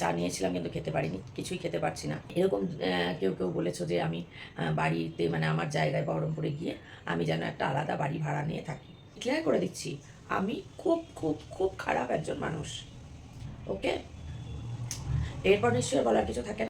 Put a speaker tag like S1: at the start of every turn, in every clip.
S1: চা নিয়েছিলাম কিন্তু খেতে পারিনি, কিছুই খেতে পারছি না। এরকম কেউ কেউ বলেছ যে আমি বাড়িতে মানে আমার জায়গায় বহরমপুরে গিয়ে আমি যেন একটা আলাদা বাড়ি ভাড়া নিয়ে থাকি। ক্লিয়ার করে দিচ্ছি, আমি খুব খুব খুব খারাপ একজন মানুষ ওকে এরপর নিশ্চয়ই বলার কিছু থাকে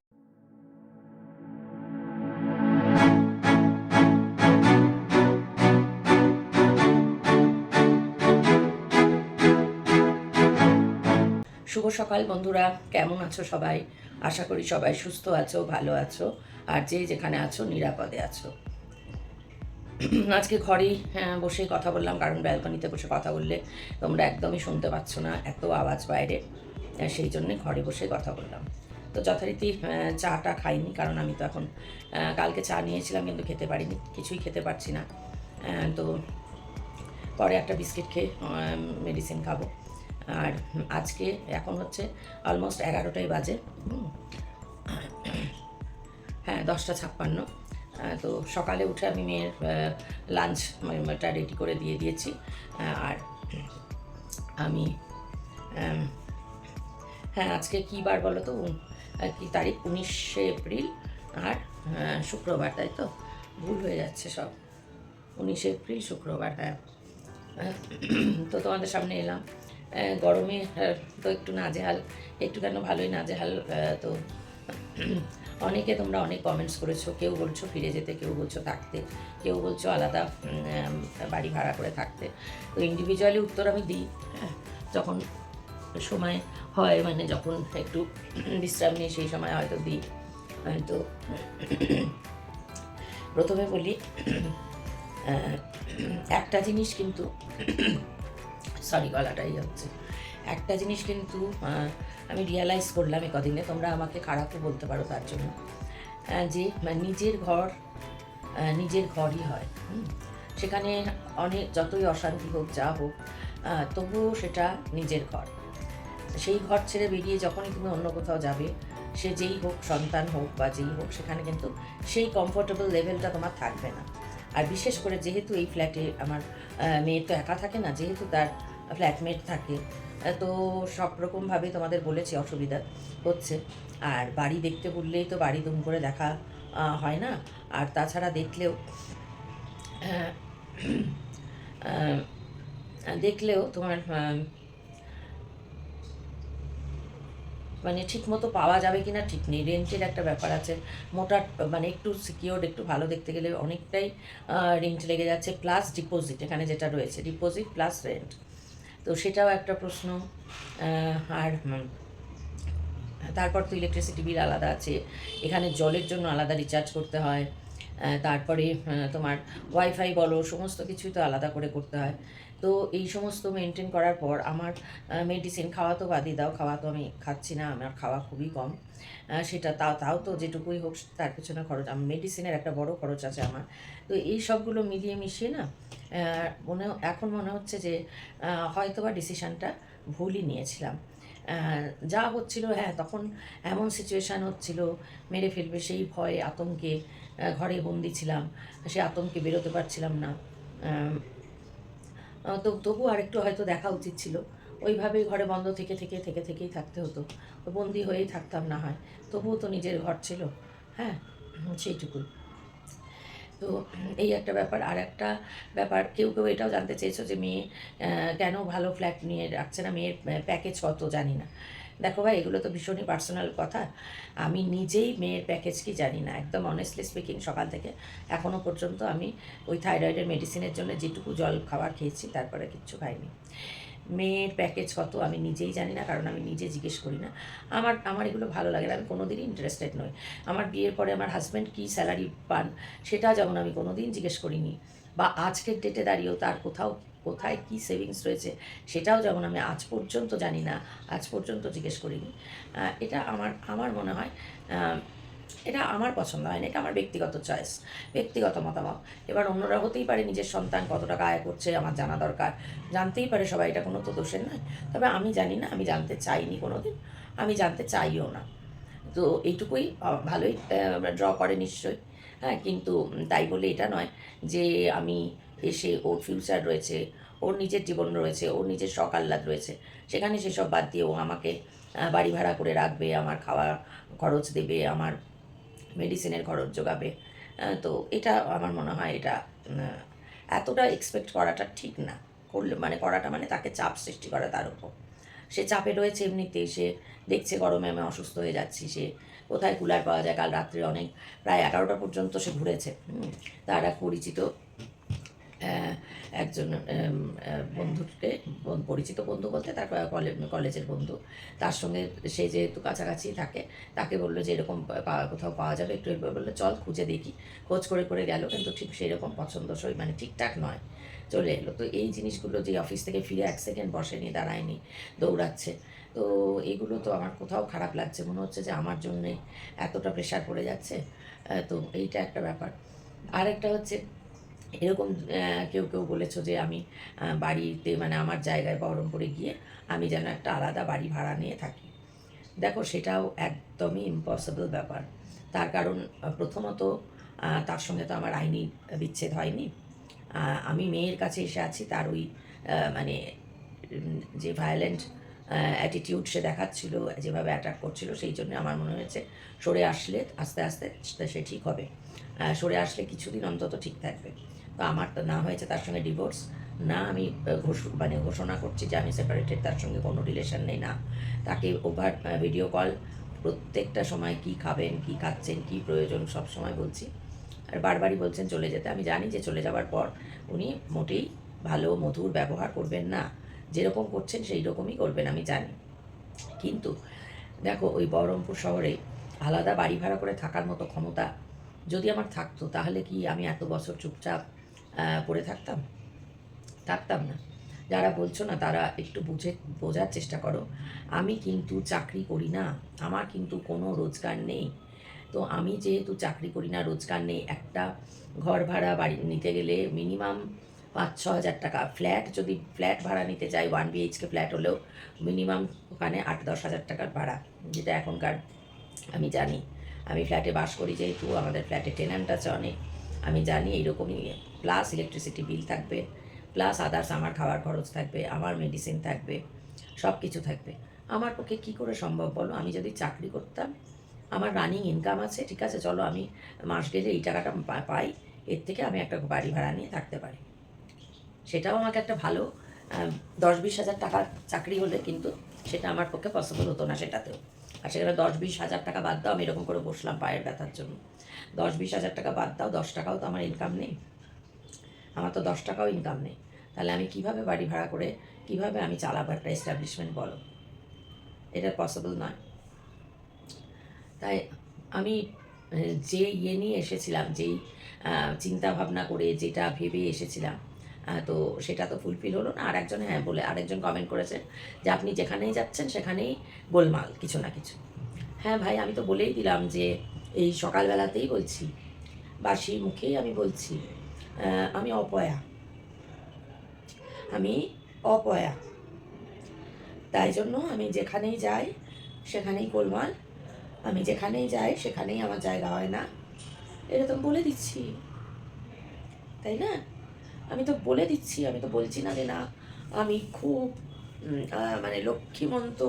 S1: সকাল বন্ধুরা কেমন আছো সবাই? আশা করি সবাই সুস্থ আছো ভালো আছো আর যে যেখানে আছো নিরাপদে আছো। আজকে ঘরেই হ্যাঁ, বসেই কথা বললাম কারণ ব্যালকনিতে বসে কথা বললে তোমরা একদমই শুনতে পাচ্ছ না এত আওয়াজ বাইরে সেই জন্যে ঘরে বসে কথা বললাম। তো যথারীতি আহ, চাটা খাইনি কারণ আমি তো এখন কালকে চা নিয়েছিলাম কিন্তু খেতে পারিনি কিছুই খেতে পারছি না। তো পরে একটা বিস্কিট খেয়ে মেডিসিন খাব। আর আজকে এখন হচ্ছে অলমোস্ট এগারোটাই বাজে হ্যাঁ দশটা ছাপ্পান্ন। তো সকালে উঠে আমি মেয়ের লাঞ্চটা রেডি করে দিয়ে দিয়েছি। আর আমি হ্যাঁ আজকে কী বার বলো তো? কি তারিখ? উনিশে এপ্রিল আর শুক্রবার, তাই তো? ভুল হয়ে যাচ্ছে সব। উনিশে এপ্রিল, শুক্রবার হ্যাঁ। তো তোমাদের সামনে এলাম। গরমে তো একটু নাজেহাল একটু কেন ভালোই নাজেহাল তো অনেকে তোমরা অনেক কমেন্টস করেছ কেউ বলছো ফিরে যেতে কেউ বলছো থাকতে কেউ বলছো আলাদা বাড়ি ভাড়া করে থাকতে। তো ইন্ডিভিজুয়ালি উত্তর আমি দিই হ্যাঁ, যখন সময় হয় মানে যখন একটু বিশ্রাম নিয়ে সেই সময় হয়তো দিই তো প্রথমে বলি একটা জিনিস কিন্তু সরি, গলাটাই হচ্ছে। একটা জিনিস কিন্তু আমি রিয়ালাইজ করলাম এ কদিনে, তোমরা আমাকে খারাপও বলতে পারো তার জন্য যে নিজের ঘর নিজের ঘরই হয় সেখানে অনেক যতই অশান্তি হোক, যা হোক তবুও সেটা নিজের ঘর। সেই ঘর ছেড়ে বেরিয়ে যখনই তুমি অন্য কোথাও যাবে, সে যেই হোক, সন্তান হোক বা যেই হোক, সেখানে কিন্তু সেই কমফোর্টেবল লেভেলটা তোমার থাকবে না। আর বিশেষ করে যেহেতু এই ফ্ল্যাটে আমার মেয়ে তো একা থাকে না, যেহেতু তার ফ্ল্যাটমেট থাকে। তো সব রকমভাবে তোমাদের বলেছি অসুবিধা হচ্ছে। আর বাড়ি দেখতে বললেই তো বাড়ি দুম করে দেখা হয় না। আর তাছাড়া দেখলেও দেখলেও তোমার মানে ঠিক মতো পাওয়া যাবে কি না ঠিক নেই। রেন্টের একটা ব্যাপার আছে। মোটা মানে একটু সিকিওর্ড একটু ভালো দেখতে গেলে অনেকটাই রেন্ট লেগে যাচ্ছে প্লাস ডিপোজিট এখানে যেটা রয়েছে ডিপোজিট প্লাস রেন্ট তো সেটাও একটা প্রশ্ন আর তারপর তো ইলেকট্রিসিটি বিল আলাদা আছে, এখানে জলের জন্য আলাদা রিচার্জ করতে হয় তারপরে তোমার ওয়াইফাই বলো, সমস্ত কিছুই তো আলাদা করে করতে হয়। তো এই সমস্ত মেনটেন করার পর আমার মেডিসিন খাওয়া তো বাদই দাও খাওয়া তো আমি খাচ্ছি না আমার খাওয়া খুবই কম। সেটা তাও তাও তো যেটুকুই হোক তার পেছনে খরচ আমার মেডিসিনের একটা বড় খরচ আছে আমার। তো এই সবগুলো মিলিয়ে মিশিয়ে না মনে এখন মনে হচ্ছে যে আহ, হয়তো বা ডিসিশানটা ভুলই নিয়েছিলাম। যা হচ্ছিল হ্যাঁ তখন এমন সিচুয়েশান হচ্ছিল মেরে ফেলবে সেই ভয়ে আতঙ্কে ঘরে বন্দি ছিলাম সেই আতঙ্কে বেরোতে পারছিলাম না। তো তবু আর একটু হয়তো দেখা উচিত ছিল। ওইভাবেই ঘরে বন্ধ থেকে থেকে থেকে, থেকেই থাকতে হতো। বন্দি হয়েই থাকতাম না হয়। তবুও তো নিজের ঘর ছিল। হ্যাঁ সেইটুকু সেইটুকুই। তো এই একটা ব্যাপার। আর একটা ব্যাপার, কেউ কেউ এটাও জানতে চেয়েছো যে মেয়ে কেন ভালো ফ্ল্যাট নিয়ে রাখছে না? মেয়ের প্যাকেজ কত জানি না। দেখো ভাই, এগুলো তো ভীষণই পার্সোনাল কথা। আমি নিজেই মেয়ের প্যাকেজ কি জানি না, একদম অনেস্টলি স্পিকিং সকাল থেকে এখনও পর্যন্ত আমি ওই থাইরয়েডের মেডিসিনের জন্য যেটুকু জল খাবার খেয়েছি, তারপরে কিচ্ছু খাইনি। মেয়ের প্যাকেজ কত আমি নিজেই জানি না, কারণ আমি নিজে জিজ্ঞেস করি না। আমার আমার এগুলো ভালো লাগে না, আমি কোনোদিনই ইন্টারেস্টেড নই। আমার বিয়ের পরে আমার হাজব্যান্ড কী স্যালারি পান, সেটা যেমন আমি কোনোদিন জিজ্ঞেস করিনি। বা আজকের ডেটে দাঁড়িয়েও তার কোথাও কোথায় কী সেভিংস রয়েছে সেটাও যেমন আমি আজ পর্যন্ত জানি না, আজ পর্যন্ত জিজ্ঞেস করিনি। এটা আমার আমার মনে হয় এটা আমার পছন্দ হয় না এটা আমার ব্যক্তিগত চয়েস ব্যক্তিগত মতামত। এবার অন্যরা হতেই পারে নিজের সন্তান কত টাকা আয় করছে, আমার জানা দরকার। জানতেই পারে সবাই এটা কোনো তো দোষের নয়। তবে আমি জানি না, আমি জানতে চাইনি কোনো দিন আমি জানতে চাইও না। তো এইটুকুই ভালোই ড্র করে নিশ্চয়ই। হ্যাঁ কিন্তু তাই বলে এটা নয় যে আমি এসে ওর ফিউচার রয়েছে, ওর নিজের জীবন রয়েছে, ওর নিজের শখ আহ্লাদ রয়েছে। সেখানে সেসব বাদ দিয়ে ও আমাকে বাড়ি ভাড়া করে রাখবে, আমার খাওয়া খরচ দেবে, আমার মেডিসিনের খরচ যোগাবে। তো এটা আমার মনে হয় এটা এতটা এক্সপেক্ট করাটা ঠিক না। করলে মানে করাটা মানে তাকে চাপ সৃষ্টি করা তার উপর। সে চাপে রয়েছে এমনিতেই সে দেখছে গরমে আমি অসুস্থ হয়ে যাচ্ছি, সে কোথায় কুলার পাওয়া যায়, কাল রাত্রে অনেক, প্রায় এগারোটা পর্যন্ত সে ঘুরেছে। তারা পরিচিত একজন বন্ধুকে, বন- পরিচিত বন্ধু বলতে তার কলে- কলেজের বন্ধু। তার সঙ্গে সে যেহেতু কাছাকাছি থাকে, তাকে বলল যে এরকম কোথাও পাওয়া যাবে, একটু বলল, চল খুঁজে দেখি। খোঁজ করে করে গেল, কিন্তু ঠিক সেরকম পছন্দসই মানে ঠিকঠাক নয়। চলে এলো। তো এই জিনিসগুলো যে অফিস থেকে ফিরে এক সেকেন্ড বসেনি, দাঁড়ায়নি, দৌড়াচ্ছে। তো এগুলো তো আমার কোথাও খারাপ লাগছে। মনে হচ্ছে যে আমার জন্যে এতটা প্রেশার পড়ে যাচ্ছে। তো এইটা একটা ব্যাপার। আরেকটা হচ্ছে এরকম কেউ কেউ বলেছ যে আমি বাড়িতে মানে আমার জায়গায় বহরমপুরে গিয়ে আমি যেন একটা আলাদা বাড়ি ভাড়া নিয়ে থাকি। দেখো সেটাও একদমই ইম্পসিবল ব্যাপার। তার কারণ প্রথমত তার সঙ্গে তো আমার আইনি বিচ্ছেদ হয়নি। আমি মেয়ের কাছে এসে আছি, তার ওই মানে যে ভায়োলেন্ট অ্যাটিটিউড সে দেখাচ্ছিল, যেভাবে অ্যাটাক করছিল, সেই জন্য আমার মনে হয়েছে সরে আসলে আস্তে আস্তে সে ঠিক হবে। সরে আসলে কিছুদিন অন্তত ঠিক থাকবে। তো আমার তো না হয়েছে, তার সঙ্গে ডিভোর্স না, আমি মানে ঘোষণা করছি যে আমি সেপারেটেড তার সঙ্গে কোনো রিলেশন নেই, না। তাকে ওভার ভিডিও কল প্রত্যেকটা সময় কি খাবেন, কি খাচ্ছেন, কি প্রয়োজন, সব সময় বলছি। আর বারবারই বলছেন চলে যেতে। আমি জানি যে চলে যাওয়ার পর উনি মোটেই ভালো, মধুর ব্যবহার করবেন না। যেরকম করছেন সেই রকমই করবেন, আমি জানি। কিন্তু দেখো, ওই বহরমপুর শহরে আলাদা বাড়ি ভাড়া করে থাকার মতো ক্ষমতা যদি আমার থাকতো, তাহলে কি আমি এত বছর চুপচাপ পড়ে থাকতাম? থাকতাম না। যারা বলছো না, তারা একটু বুঝে, বোঝার চেষ্টা করো। আমি কিন্তু চাকরি করি না। আমার কিন্তু কোনো রোজগার নেই। তো আমি যেহেতু চাকরি করি না, রোজগার নেই, একটা ঘর ভাড়া বাড়ি, নিতে গেলে মিনিমাম পাঁচ ছ হাজার টাকা। ফ্ল্যাট যদি, ফ্ল্যাট ভাড়া নিতে চাই, ওয়ান বিএইচকে ফ্ল্যাট হলেও মিনিমাম ওখানে আট দশ হাজার টাকার ভাড়া, যেটা এখনকার আমি জানি। আমি ফ্ল্যাটে বাস করি যেহেতু, আমাদের ফ্ল্যাটে টেনান্ট আছে অনেক। আমি জানি এইরকমই প্লাস ইলেকট্রিসিটি বিল থাকবে প্লাস আদার্স আমার খাবার খরচ থাকবে, আমার মেডিসিন থাকবে সব কিছু থাকবে। আমার পক্ষে কী করে সম্ভব বলো? আমি যদি চাকরি করতাম, আমার রানিং ইনকাম আছে, ঠিক আছে, চলো আমি মাস গেলে এই টাকাটা পাই, এর থেকে আমি একটা বাড়ি ভাড়া নিয়ে থাকতে পারি। সেটাও আমাকে একটা ভালো দশ বিশ হাজার টাকার চাকরি হলে কিন্তু সেটা আমার পক্ষে পসিবল হতো না সেটাতেও। আর সেখানে দশ বিশ হাজার টাকা বাদ দাও, আমি এরকম করে বসলাম পায়ের ব্যথার জন্য। দশ বিশ হাজার টাকা বাদ দাও দশ টাকাও তো আমার ইনকাম নেই। আমার তো দশ টাকাও ইনকাম নেই। তাহলে আমি কীভাবে বাড়ি ভাড়া করে কীভাবে আমি চালাবো একটা এস্টাবলিশমেন্ট বলো? এটা পসিবল নয়। তাই আমি আহ, যে ইয়ে নিয়ে এসেছিলাম যেই চিন্তা ভাবনা করে যেটা ভেবে এসেছিলাম তো সেটা তো ফুলফিল হলো না। আর একজন হ্যাঁ বলে আরেকজন কমেন্ট করেছেন যে আপনি যেখানেই যাচ্ছেন সেখানেই গোলমাল কিছু না কিছু। হ্যাঁ ভাই আমি তো বলেই দিলাম যে এই সকালবেলাতেই বলছি, বাসি মুখেই আমি বলছি আমি অপয়া। আমি অপয়া। তাই জন্য আমি যেখানেই যাই, সেখানেই গোলমাল। আমি যেখানেই যাই, সেখানেই আমার জায়গা হয় না। এটা তো বলে দিচ্ছি। তাই না? আমি তো বলে দিচ্ছি, আমি তো বলছি না যে না, আমি খুব মানে লক্ষ্মীমন্ত।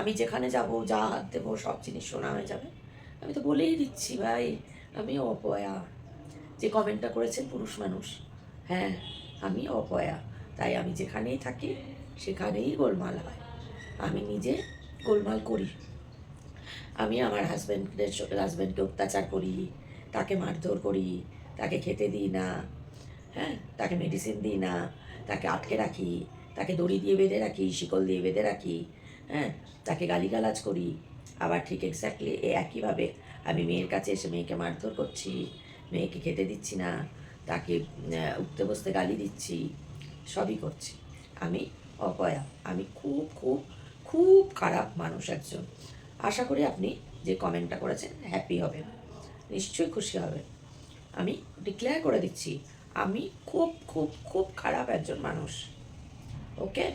S1: আমি যেখানে যাব, যা হাত দেবো, সব জিনিস শোনা হয়ে যাবে। আমি তো বলেই দিচ্ছি ভাই, আমি অপয়া। যে কমেন্টটা করেছেন পুরুষ মানুষ। হ্যাঁ আমি অপয়া। তাই আমি যেখানেই থাকি, সেখানেই গোলমাল হয়। আমি নিজে গোলমাল করি। আমি আমার হাজব্যান্ডের হাজব্যান্ডকে অত্যাচার করি, তাকে মারধর করি, তাকে খেতে দিই না হ্যাঁ তাকে মেডিসিন দিই না, তাকে আটকে রাখি, তাকে দড়ি দিয়ে বেঁধে রাখি, শিকল দিয়ে বেঁধে রাখি হ্যাঁ তাকে গালিগালাজ করি আবার ঠিক এক্স্যাক্টলি এ একইভাবে আমি মেয়ের কাছে এসে মেয়েকে মারধর করছি, মেয়েকে খেতে দিচ্ছি না, তাকে উঠতে বসতে গালি দিচ্ছি, সবই করছি। আমি অপয়া, আমি খুব খুব খুব খারাপ মানুষ একজন। আশা করি আপনি যে কমেন্টটা করেছেন হ্যাপি হবেন, নিশ্চয়ই খুশি হবেন। আমি ডিক্লেয়ার করে দিচ্ছি, আমি খুব খুব খুব খারাপ একজন মানুষ ওকে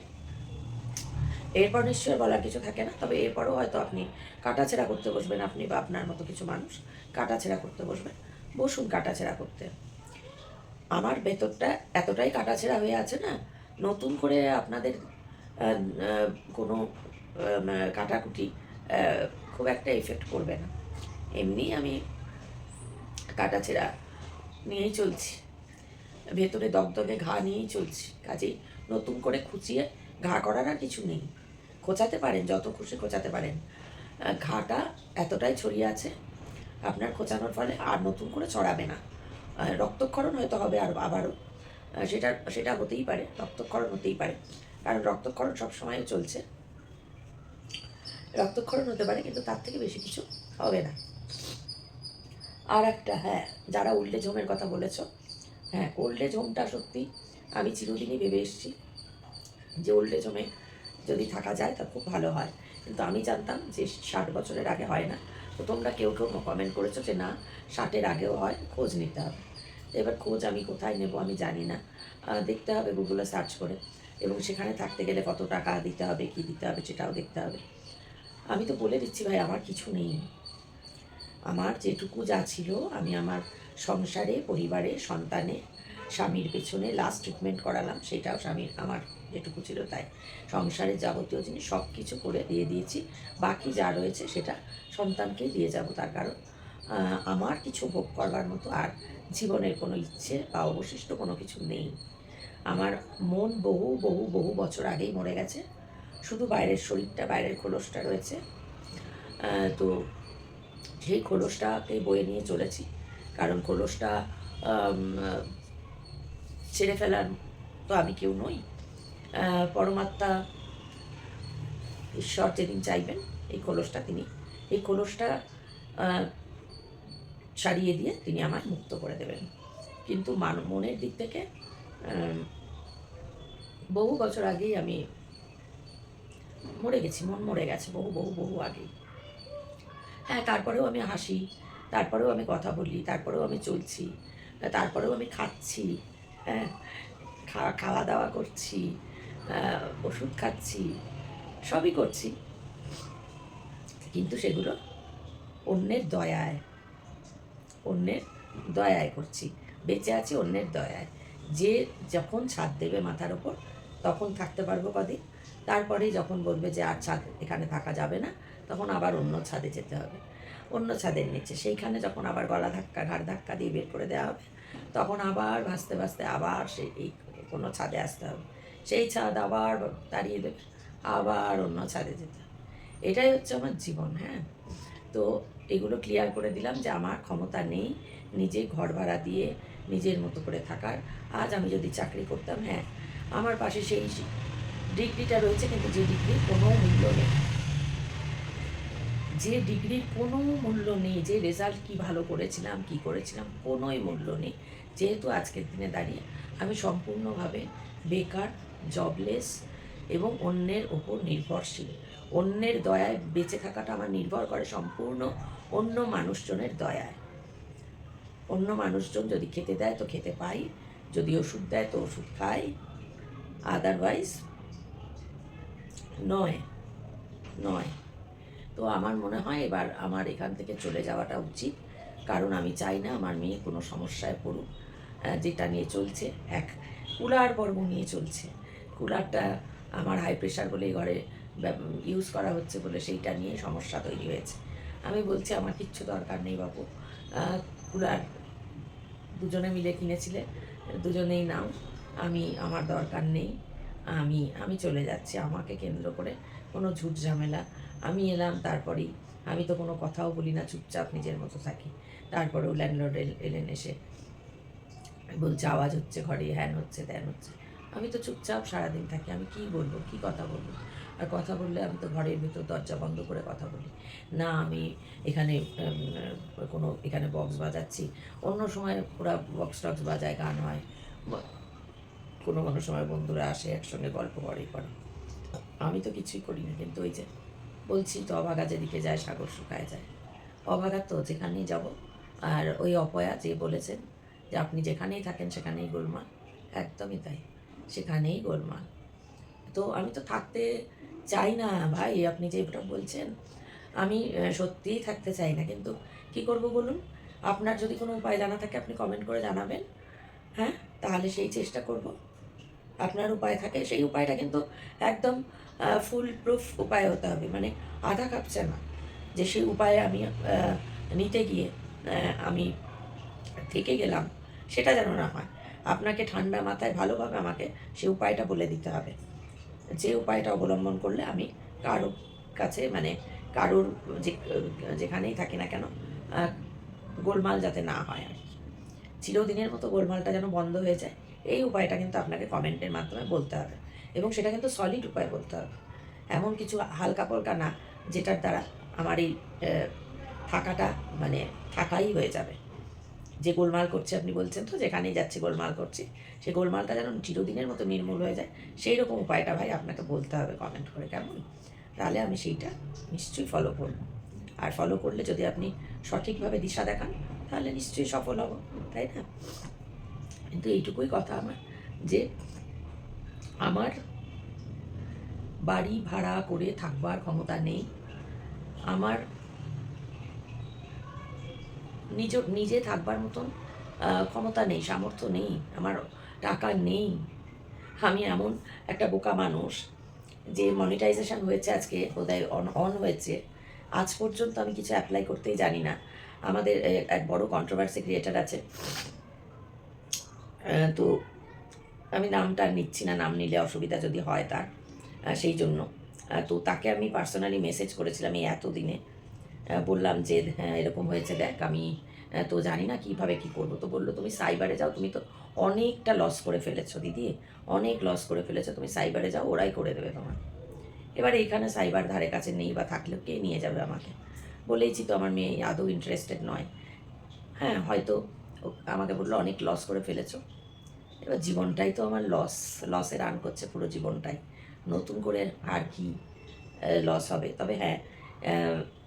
S1: এরপর নিশ্চয়ই বলার কিছু থাকে না, তবে এরপরও হয়তো আপনি কাটাছেড়া করতে বসবেন আপনি বা আপনার মতো কিছু মানুষ কাটাছেড়া করতে বসবেন। বসুন কাটাছেড়া করতে। আমার ভেতরটা এতটাই কাটাছেড়া হয়ে আছে না, নতুন করে আপনাদের কোনো কাটাকুটি খুব একটা এফেক্ট করবে না। এমনি আমি কাটাছেড়া নিয়েই চলছি। ভেতরে দগদগে ঘা নিয়েই চলছি। কাজেই নতুন করে খুঁচিয়ে ঘা করার আর কিছু নেই। খোঁচাতে পারেন, যত খুশি খোঁচাতে পারেন। ঘাটা এতটাই ছড়িয়ে আছে, আপনার খোঁচানোর ফলে আর নতুন করে ছড়াবে না। রক্তক্ষরণ হয়তো হবে আর, আবারও। সেটা সেটা হতেই পারে, রক্তক্ষরণ হতেই পারে। কারণ রক্তক্ষরণ সবসময় চলছে। রক্তক্ষরণ হতে পারে, কিন্তু তার থেকে বেশি কিছু হবে না। আর একটা হ্যাঁ যারা ওল্ড এজ হোমের কথা বলেছ হ্যাঁ ওল্ড এজ হোমটা সত্যি আমি চিরদিনই ভেবে এসেছি যে ওল্ড এজ হোমে যদি থাকা যায় তা খুব ভালো হয়। কিন্তু আমি জানতাম যে ষাট বছরের আগে হয় না। তো তোমরা কেউ কেউ কমেন্ট করেছ যে না, ষাটের আগেও হয়, খোঁজ নিতে হবে। এবার খোঁজ আমি কোথায় নেব আমি জানি না। দেখতে হবে গুগলে সার্চ করে। এবং সেখানে থাকতে গেলে কত টাকা দিতে হবে, কি দিতে হবে সেটাও দেখতে হবে। আমি তো বলে দিচ্ছি ভাই, আমার কিছু নেই। আমার যেটুকু যা ছিল আমি আমার সংসারে, পরিবারে, সন্তানে স্বামীর পেছনে লাস্ট ট্রিটমেন্ট করালাম, সেটাও স্বামীর, আমার যেটুকু ছিল তাই। সংসারের যাবতীয় জিনিস সব কিছু করে দিয়ে দিয়েছি, বাকি যা রয়েছে সেটা সন্তানকেই দিয়ে যাব তার কারণ আমার কিছু ভোগ করবার মতো আর জীবনের কোনো ইচ্ছে বা অবশিষ্ট কোনো কিছু নেই। আমার মন বহু বহু বহু বছর আগেই মরে গেছে, শুধু বাইরের শরীরটা, বাইরের খোলসটা রয়েছে। তো সেই খোলসটাকে বয়ে নিয়ে চলেছি, কারণ খোলসটা ছেড়ে ফেলার তো আমি কেউ নই। পরমাত্মা ঈশ্বর যেদিন চাইবেন এই খোলসটা তিনি এই আহ, সারিয়ে দিয়ে তিনি আমায় মুক্ত করে দেবেন। কিন্তু মান মনের দিক থেকে বহু বছর আগেই আমি মরে গেছি মন মরে গেছে বহু বহু বহু আগেই। হ্যাঁ তারপরেও আমি হাসি তারপরেও আমি কথা বলি তারপরেও আমি চলছি তারপরেও আমি খাচ্ছি হ্যাঁ খা- খাওয়া দাওয়া করছি ওষুধ খাচ্ছি, সবই করছি। কিন্তু সেগুলো অন্যের দয়ায় অন্যের দয়ায় করছি। বেঁচে আছি অন্যের দয়ায়। যে যখন ছাদ দেবে মাথার ওপর, তখন থাকতে পারব কদিন। তারপরেই যখন বলবে যে আর ছাদ এখানে থাকা যাবে না, তখন আবার অন্য ছাদে যেতে হবে। অন্য ছাদের নিচে। সেইখানে যখন আবার গলা ধাক্কা, ঘাড় ধাক্কা দিয়ে বের করে দেওয়া হবে তখন আবার ভাসতে ভাসতে আবার সেই এই কোনো ছাদে আসতে হবে। সেই ছাদ আবার তাড়িয়ে দেবে, আবার অন্য ছাদে যেতে এটাই হচ্ছে আমার জীবন হ্যাঁ? তো এগুলো ক্লিয়ার করে দিলাম যে আমার ক্ষমতা নেই নিজে ঘর ভাড়া দিয়ে নিজের মতো করে থাকার। আজ আমি যদি চাকরি করতাম হ্যাঁ আমার পাশে সেই ডিগ্রিটা রয়েছে কিন্তু যে ডিগ্রির কোনো মূল্য নেই। যে ডিগ্রির কোনো মূল্য নেই, যে রেজাল্ট কি ভালো করেছিলাম, কি করেছিলাম, কোনোই মূল্য নেই। যেহেতু আজকের দিনে দাঁড়িয়ে আমি সম্পূর্ণভাবে বেকার জবলেস এবং অন্যের ওপর নির্ভরশীল। অন্যের দয়ায় বেঁচে থাকাটা আমার নির্ভর করে সম্পূর্ণ অন্য মানুষজনের দয়ায়। অন্য মানুষজন যদি খেতে দেয় তো খেতে পাই, যদি ওষুধ দেয় তো ওষুধ খাই। আদারওয়াইজ নয় নয়। তো আমার মনে হয় এবার আমার এখান থেকে চলে যাওয়াটা উচিত। কারণ আমি চাই না আমার মেয়ে কোনো সমস্যায় পড়ুক। যেটা নিয়ে চলছে, এক কুলার পর্ব নিয়ে চলছে। কুলারটা আমার হাই প্রেশার বলে ঘরে ইউজ করা হচ্ছে বলে সেইটা নিয়ে সমস্যা তৈরি হয়েছে। আমি বলছি, আমার কিচ্ছু দরকার নেই বাবু। কুলার দুজনে মিলে কিনেছিলে, দুজনেই নাও। আমি, আমার দরকার নেই। আমি আমি চলে যাচ্ছি আমাকে কেন্দ্র করে। কোনো ঝুট ঝামেলা। আমি এলাম, তারপরেই, আমি তো কোনো কথাও বলি না, চুপচাপ নিজের মতো থাকি। তারপরেও ল্যান্ডলর্ড এলেন এসে বলছে, আওয়াজ হচ্ছে ঘরে, হ্যান হচ্ছে, ত্যান হচ্ছে। আমি তো চুপচাপ সারাদিন থাকি, আমি কি বলব, কি কথা বলব? আর কথা বললে আমি তো ঘরের ভিতর দরজা বন্ধ করে কথা বলি। না, আমি এখানে কোনো এখানে বক্স বাজাচ্ছি। অন্য সময় ওরা বক্স টক্স বাজায়, গান হয়। কোনো কোনো সময় বন্ধুরা আসে, একসঙ্গে গল্প করে করে। আমি তো কিছুই করি না কিন্তু ওই যে বলছি, তো অভাগা যেদিকে যায়, সাগর শুকায় যায়। অভাগা তো যেখানেই যাব। আর ওই অপয়া যে বলেছেন আপনি যেখানেই থাকেন সেখানেই গোলমাল। একদমই তাই। সেখানেই গোলমাল। তো আমি তো থাকতে চাই না ভাই, আপনি যেটা বলছেন, আমি সত্যিই থাকতে চাই না। কিন্তু কি করব বলুন? আপনার যদি কোনো উপায় জানা থাকে আপনি কমেন্ট করে জানাবেন। হ্যাঁ? তাহলে সেই চেষ্টা করব। আপনার উপায় থাকে সেই উপায়টা। কিন্তু একদম ফুল প্রুফ উপায় হতে হবে। মানে আধা কাপ চা না যে সেই উপায়ে আমি নিতে গিয়ে আমি থেকে গেলাম সেটা যেন না হয়। আপনাকে ঠান্ডা মাথায় ভালোভাবে আমাকে সেই উপায়টা বলে দিতে হবে। যে উপায়টা অবলম্বন করলে আমি কারোর কাছে মানে কারোর যে, যেখানেই থাকি না কেন গোলমাল যাতে না হয় আর কি। চিরদিনের মতো গোলমালটা যেন বন্ধ হয়ে যায়, এই উপায়টা কিন্তু আপনাকে কমেন্টের মাধ্যমে বলতে হবে এবং সেটা কিন্তু সলিড উপায় বলতে হবে। এমন কিছু হালকা পলকা না, যেটার দ্বারা আমার এই থাকাটা মানে থাকাই হয়ে যাবে। যে গোলমাল করছে আপনি বলছেন তো, যেখানেই যাচ্ছি গোলমাল করছি, সে গোলমালটা যেন চিরদিনের মতো নির্মূল হয়ে যায় সেই রকম উপায়টা ভাই আপনাকে বলতে হবে কমেন্ট করে, কেমন? তাহলে আমি সেইটা নিশ্চয়ই ফলো করব। আর ফলো করলে যদি আপনি সঠিকভাবে দিশা দেখান, তাহলে নিশ্চয়ই সফল হব, তাই না? কিন্তু এইটুকুই কথা আমার, যে আমার বাড়ি ভাড়া করে থাকবার ক্ষমতা নেই, আমার নিজ, নিজে থাকবার মতন ক্ষমতা নেই, সামর্থ্য নেই, আমার টাকা নেই। আমি এমন একটা বোকা মানুষ যে মনিটাইজেশন হয়েছে আজকে, বোধহয় অন অন হয়েছে। আজ পর্যন্ত আমি কিছু অ্যাপ্লাই করতেই জানি না। আমাদের এক বড় কন্ট্রোভার্সি ক্রিয়েটার আছে। তো আমি নামটা নিচ্ছি না, নাম নিলে অসুবিধা যদি হয় তার সেই জন্য। তো তাকে আমি পার্সোনালি মেসেজ করেছিলাম এই এতদিনে। বললাম যে হ্যাঁ এরকম হয়েছে, দেখ, আমি তো জানি না কীভাবে কী করব। তো বলল, তুমি সাইবারে যাও, তুমি তো অনেকটা লস করে ফেলেছো, দিদি। অনেক লস করে ফেলেছো, তুমি সাইবারে যাও, ওরাই করে দেবে তোমার। এবার এইখানে সাইবার ধারে কাছে নেই বা থাকলেও কে নিয়ে যাবে আমাকে? বলেইছি তো, আমার মেয়ে আদৌ ইন্টারেস্টেড নয়। হ্যাঁ হয়তো আমাকে বলল, অনেক লস করে ফেলেছো। এবার জীবনটাই তো আমার লস লসে রান করছে পুরো জীবনটাই। নতুন করে আর কি লস হবে? তবে হ্যাঁ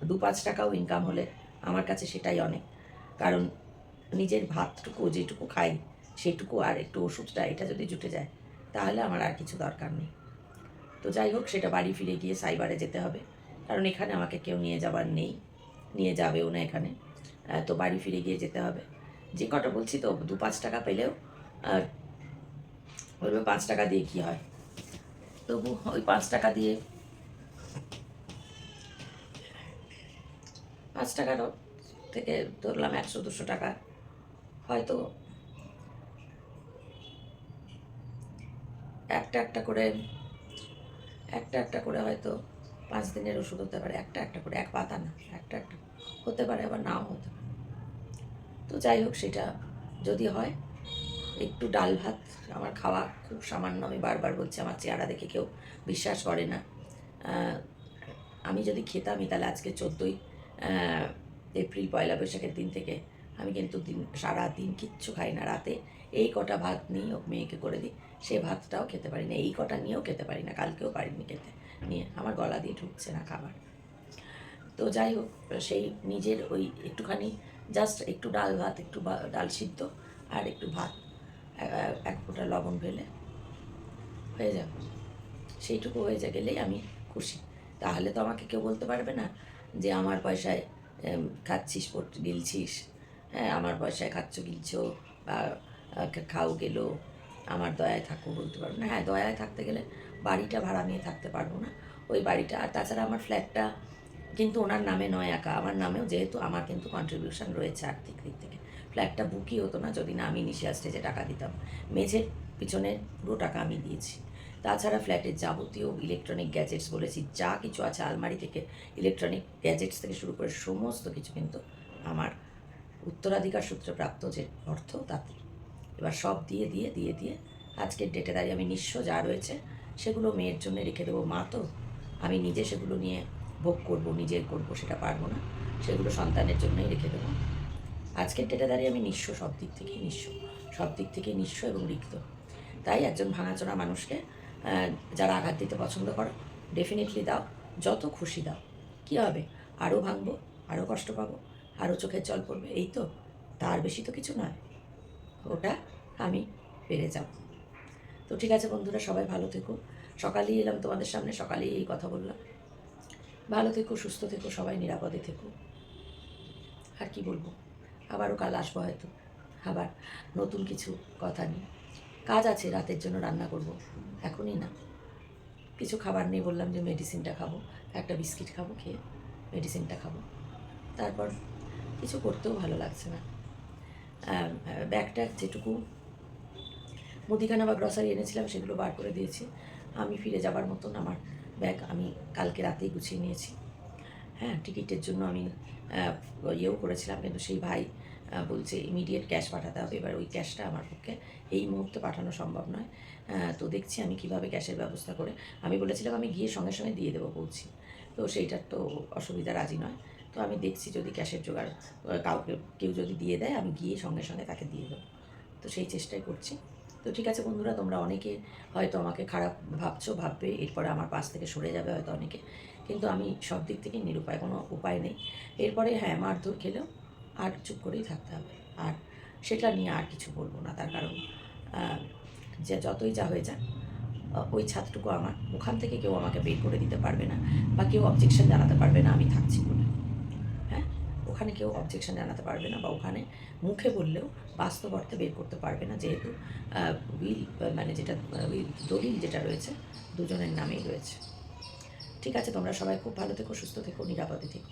S1: দু পাঁচ টাকাও ইনকাম হলে আমার কাছে সেটাই অনেক। কারণ নিজের ভাতটুকু যেটুকু খাই, সেটুকু আর একটু ওষুধটা, এটা যদি জুটে যায়, তাহলে আমার আর কিছু দরকার নেই। তো যাই হোক, সেটা বাড়ি ফিরে গিয়ে সাইবারে যেতে হবে। কারণ এখানে আমাকে কেউ নিয়ে যাবার নেই, নিয়ে যাবেও না এখানে। তো বাড়ি ফিরে গিয়ে যেতে হবে। যে কটা বলছি তো, দু পাঁচ টাকা পেলেও, আর বলবে পাঁচ টাকা দিয়ে কী হয়? তবু ওই পাঁচ টাকা দিয়ে পাঁচ টাকার থেকে ধরলাম একশো, দুশো টাকা, হয়তো একটা একটা করে, একটা একটা করে হয়তো পাঁচ দিনের ওষুধ হতে পারে, একটা একটা করে, এক পাতা না, একটা একটা হতে পারে, আবার নাও হতে পারে। তো যাই হোক, সেটা যদি হয়, একটু ডাল ভাত, আমার খাওয়া খুব সামান্য, আমি বারবার বলছি, আমার চেহারা দেখে কেউ বিশ্বাস করে না। আমি যদি খেতামই, তাহলে আজকে চোদ্দোই এপ্রিল পয়লা বৈশাখের দিন থেকে আমি কিন্তু দিন, সারা দিন কিচ্ছু খাই না রাতে। এই কটা ভাত নিয়ে মেয়েকে করে দিই। সে ভাতটাও খেতে পারি না, এই কটা নিয়েও খেতে পারি না, কালকেও পারিনি খেতে। নিয়ে আমার গলা দিয়ে ঢুকছে না খাবার। তো যাই হোক, সেই নিজের ওই একটুখানি জাস্ট একটু ডাল ভাত, একটু ডাল সিদ্ধ আর একটু ভাত এক ফোঁটা লবণ ফেলে হয়ে যাবে। সেইটুকু হয়ে যা গেলেই আমি খুশি। তাহলে তো আমাকে কেউ বলতে পারবে না যে আমার পয়সায় খাচ্ছিস গিলছিস। হ্যাঁ আমার পয়সায় খাচ্ছ, গিলছো বা খাও, গেলো। আমার দয়ায় থাকো বলতে পারব না। হ্যাঁ দয়ায় থাকতে গেলে বাড়িটা ভাড়া নিয়ে থাকতে পারব না। ওই বাড়িটা, আর তাছাড়া আমার ফ্ল্যাটটা কিন্তু ওনার নামে নয় একা। আমার নামেও যেহেতু আমার কিন্তু কন্ট্রিবিউশন রয়েছে আর্থিক দিক থেকে। ফ্ল্যাটটা বুকই হতো না, যদি না আমি ইনিশিয়াল স্টেজে টাকা দিতাম। মেঝের পিছনে পুরো টাকা আমি দিয়েছি। তাছাড়া ফ্ল্যাটের যাবতীয় ইলেকট্রনিক গ্যাজেটস বলেছি, যা কিছু আছে আলমারি থেকে ইলেকট্রনিক গ্যাজেটস থেকে শুরু করে সমস্ত কিছু কিন্তু আমার উত্তরাধিকার সূত্রে প্রাপ্ত যে অর্থ তাতে। এবার সব দিয়ে দিয়ে দিয়ে দিয়ে আজকের ডেটে দাঁড়িয়ে আমি নিঃস্ব যা রয়েছে সেগুলো মেয়ের জন্য রেখে দেবো। মা তো আমি নিজে সেগুলো নিয়ে ভোগ করব নিজের করব, সেটা পারব না। সেগুলো সন্তানের জন্যই রেখে দেবো। আজকের ডেটে দাঁড়িয়ে আমি নিঃস্ব, সব দিক থেকেই নিঃস্ব, সব দিক থেকেই নিঃস্ব এবং রিক্ত। তাই একজন ভাঙাচোরা মানুষকে যারা আঘাত দিতে পছন্দ করো ডেফিনেটলি দাও। যত খুশি দাও। কী হবে? আরও ভাঙবো আরও কষ্ট পাবো আরও চোখের জল পড়বে, এই তো। তার বেশি তো কিছু নয়। ওটা আমি পেরে যাব। তো ঠিক আছে বন্ধুরা, সবাই ভালো থেকো। সকালেই এলাম তোমাদের সামনে, সকালেই এই কথা বললাম। ভালো থেকো, সুস্থ থেকো, সবাই নিরাপদে থেকো। আর কি বলব? আবারও কাল আসব হয়তো। আবার নতুন কিছু কথা নিয়ে। কাজ আছে, রাতের জন্য রান্না করব। এখনই না। কিছু খাবার নেই বললাম যে মেডিসিনটা খাব। একটা বিস্কিট খাব, খেয়ে মেডিসিনটা খাব। তারপর কিছু করতেও ভালো লাগছে না। ব্যাগটা যেটুকু মুদিখানা বা গ্রসারি এনেছিলাম সেগুলো বার করে দিয়েছি। আমি ফিরে যাবার মতন আমার ব্যাগ আমি কালকে রাতেই গুছিয়ে নিয়েছি। হ্যাঁ টিকিটের জন্য আমি ইয়েও করেছিলাম, কিন্তু সেই ভাই বলছে ইমিডিয়েট ক্যাশ পাঠাতে হবে। এবার ওই ক্যাশটা আমার পক্ষে এই মুহূর্তে পাঠানো সম্ভব নয়। তো দেখছি আমি কীভাবে ক্যাশের ব্যবস্থা করে, আমি বলেছিলাম আমি গিয়ে সঙ্গে সঙ্গে দিয়ে দেবো বলছি। তো সেইটার তো অসুবিধা রাজি নয়। তো আমি দেখছি যদি ক্যাশের জোগাড় কাউকে কেউ যদি দিয়ে দেয়, আমি গিয়ে সঙ্গে সঙ্গে তাকে দিয়ে দেবো। তো সেই চেষ্টাই করছি। তো ঠিক আছে বন্ধুরা, তোমরা অনেকে হয়তো আমাকে খারাপ ভাবছ, ভাববে, এরপরে আমার পাশ থেকে সরে যাবে হয়তো অনেকে। কিন্তু আমি সব দিক থেকে নিরুপায়, কোনো উপায় নেই। এরপরে হ্যাঁ মারধর খেলেও আর চুপ করেই থাকতে হবে। আর সেটা নিয়ে আর কিছু বলব না। তার কারণ যে যতই যা হয়ে আহ, ওই ছাদটুকু আমার ওখান থেকে কেউ আমাকে বের করে দিতে পারবে না বা কেউ অবজেকশন জানাতে পারবে না আমি থাকছি বলে। হ্যাঁ? ওখানে কেউ অবজেকশন জানাতে পারবে না বা ওখানে মুখে বললেও বাস্তব অর্থে বের করতে পারবে না। যেহেতু উইল মানে যেটা উইল দলিল যেটা রয়েছে দুজনের নামেই রয়েছে। ঠিক আছে তোমরা সবাই খুব ভালো থেকো সুস্থ থেকো নিরাপদে থেকো।